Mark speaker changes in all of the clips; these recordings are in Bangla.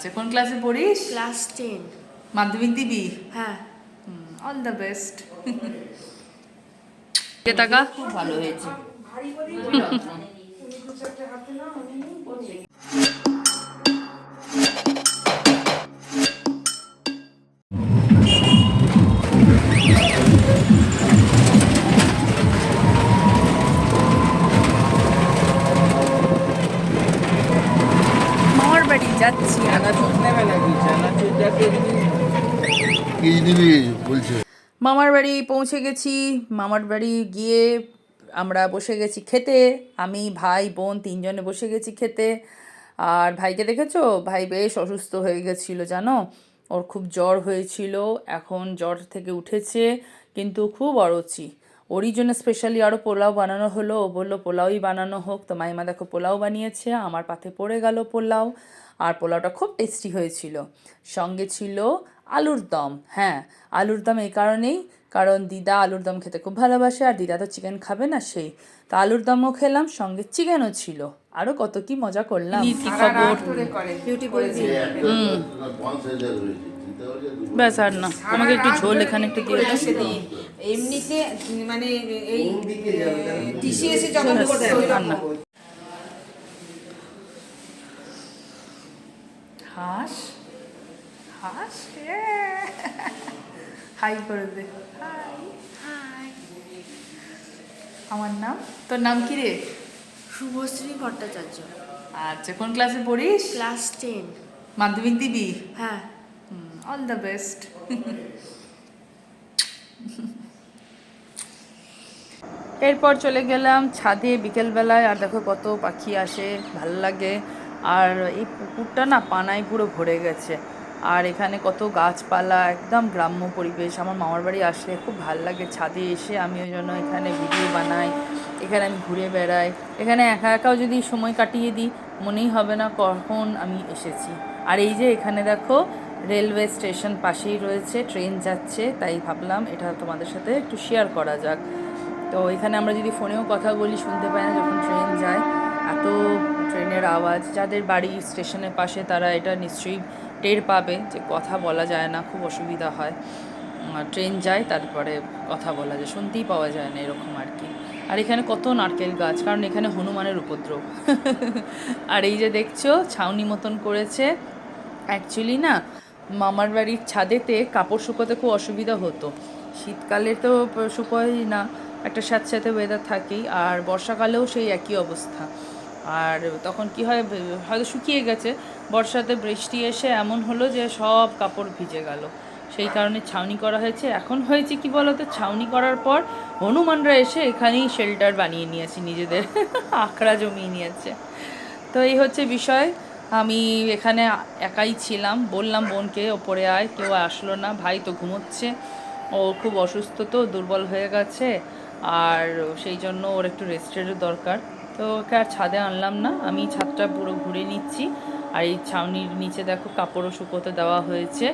Speaker 1: আচ্ছা কোন ক্লাসে পড়িস?
Speaker 2: ক্লাস টেন
Speaker 1: মাধ্যমিক দিবি?
Speaker 2: হ্যাঁ।
Speaker 1: অল দ্য বেস্ট কে টাকা? খুব ভালো হয়েছে। যাচ্ছি মামার বাড়ি পৌঁছে গেছি মামার বাড়ি গিয়ে আমরা বসে গেছি খেতে আমি ভাই বোন তিনজনে বসে গেছি খেতে। আর ভাইকে দেখেছ? ভাই বেশ অসুস্থ হয়ে গেছিল জানো? ওর খুব জ্বর হয়েছিল এখন জ্বর থেকে উঠেছে কিন্তু খুব অরুচি। ওরই জন্য স্পেশালি আরও পোলাও বানানো হলো ও বলল পোলাওই বানানো হোক। তো মাইমা দেখো পোলাও বানিয়েছে আমার পাতে পড়ে গেল পোলাও। আর পোলাওটা খুব টেস্টি হয়েছিল। সঙ্গে ছিল আলুর দম। হ্যাঁ আলুর দম এই কারণেই কারণ দিদা আলুর দম খেতে খুব ভালোবাসে আর দিদা তো চিকেন খাবে না সেই তা আলুর দমও খেলাম সঙ্গে চিকেনও ছিল। আরও কত কি মজা করলাম। কি খবর? হুম। ব্যাস আর না। আমাকে একটু ঝোল এখানে একটু দিয়ে
Speaker 3: এমনিতে মানে এই টিসি এসে করে
Speaker 1: না। হাঁস হাঁস হাই করে দে হাই
Speaker 2: হাই
Speaker 1: আমার নাম? তোর নাম কি রে?
Speaker 2: শুভশ্রী ভট্টাচার্য।
Speaker 1: আচ্ছা কোন ক্লাসে পড়িস?
Speaker 2: ক্লাস টেন
Speaker 1: মাধ্যমিক দিবি?
Speaker 2: হ্যাঁ।
Speaker 1: অল দ্য বেস্ট এরপর চলে গেলাম ছাদে বিকেলবেলায় আর দেখো কত পাখি আসে ভালো লাগে। আর এই পুকুরটা না পানায় পুরো ভরে গেছে। আর এখানে কত গাছপালা, একদম গ্রাম্য পরিবেশ। আমার মামার বাড়ি আসলে খুব ভালো লাগে ছাদে এসে। আমি ওই জন্য এখানে ভিডিও বানাই, এখানে আমি ঘুরে বেড়াই। এখানে একা একাও যদি সময় কাটিয়ে দিই, মনেই হবে না কখন আমি এসেছি। আর এই যে এখানে দেখো, রেলওয়ে স্টেশন পাশেই রয়েছে, ট্রেন যাচ্ছে, তাই ভাবলাম এটা তোমাদের সাথে একটু শেয়ার করা যাক। তো এখানে আমরা যদি ফোনেও কথা বলি, শুনতে পাই না যখন ট্রেন যায়। এত ট্রেনের আওয়াজ, যাদের বাড়ি স্টেশনের পাশে তারা এটা নিশ্চয়ই টের পাবে যে কথা বলা যায় না, খুব অসুবিধা হয়। ট্রেন যায়, তারপরে কথা বলা যায়, শুনতেই পাওয়া যায় না এরকম আর কি। আর এখানে কত নারকেল গাছ, কারণ এখানে হনুমানের উপদ্রব। আর এই যে দেখছ, ছাউনি মতন করেছে। অ্যাকচুয়ালি না, মামার বাড়ির ছাদেতে কাপড় শুকোতে খুব অসুবিধা হতো। শীতকালে তো শুকোয় না। একটা স্যাঁতস্যাঁতে ওয়েদার থাকেই, আর বর্ষাকালেও সেই একই অবস্থা। আর তখন কি হয় হয়তো শুকিয়ে গেছে, বর্ষাতে বৃষ্টি এসে এমন হলো যে সব কাপড় ভিজে গেল। সেই কারণে ছাউনি করা হয়েছে। এখন হয়েছে কি বলতো, ছাউনি করার পর হনুমানরা এসে এখানেই শেল্টার বানিয়ে নিয়েছে, নিজেদের আখড়া জমিয়ে নিয়েছে। তো এই হচ্ছে বিষয়। আমি এখানে একাই ছিলাম। বললাম, বোনকে ওপরে আয়, কেউ আসলো না। ভাই তো ঘুমোচ্ছে। ও খুব অসুস্থ তো, দুর্বল হয়ে গেছে। আর সেই জন্য ওর একটু রেস্টেরও দরকার। তো ওকে আর ছাদে আনলাম না, আমি ছাদটা পুরো ঘুরে নিচ্ছি। আর এই ছাউনির নিচে দেখো কাপড়ও শুকোতে দেওয়া হয়েছে।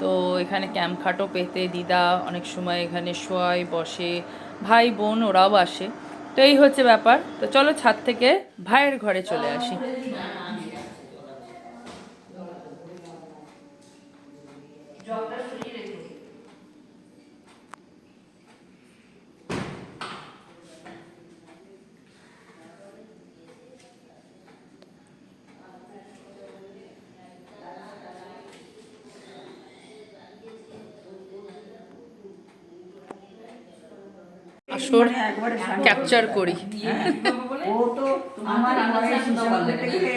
Speaker 1: তো এখানে ক্যাম্প খাটও পেতে দিদা অনেক সময় এখানে শোয় বসে। ভাই, বোন ওরাও আসে। তো এই হচ্ছে ব্যাপার। তো চলো ছাদ থেকে ভাইয়ের ঘরে চলে আসি। আসর ক্যাপচার করি।
Speaker 4: ও তো আমার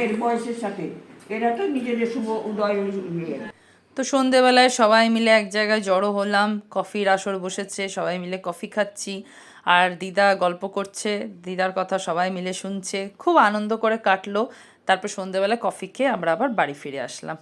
Speaker 4: এর বয়সের সাথে। এরা তো নিজেদের শুভ উদয়
Speaker 1: তো সন্ধেবেলায় সবাই মিলে এক জায়গায় জড়ো হলাম। কফির আসর বসেছে সবাই মিলে কফি খাচ্ছি। আর দিদা গল্প করছে দিদার কথা সবাই মিলে শুনছে। খুব আনন্দ করে কাটলো। তারপর সন্ধেবেলায় কফি খেয়ে আমরা আবার বাড়ি ফিরে আসলাম।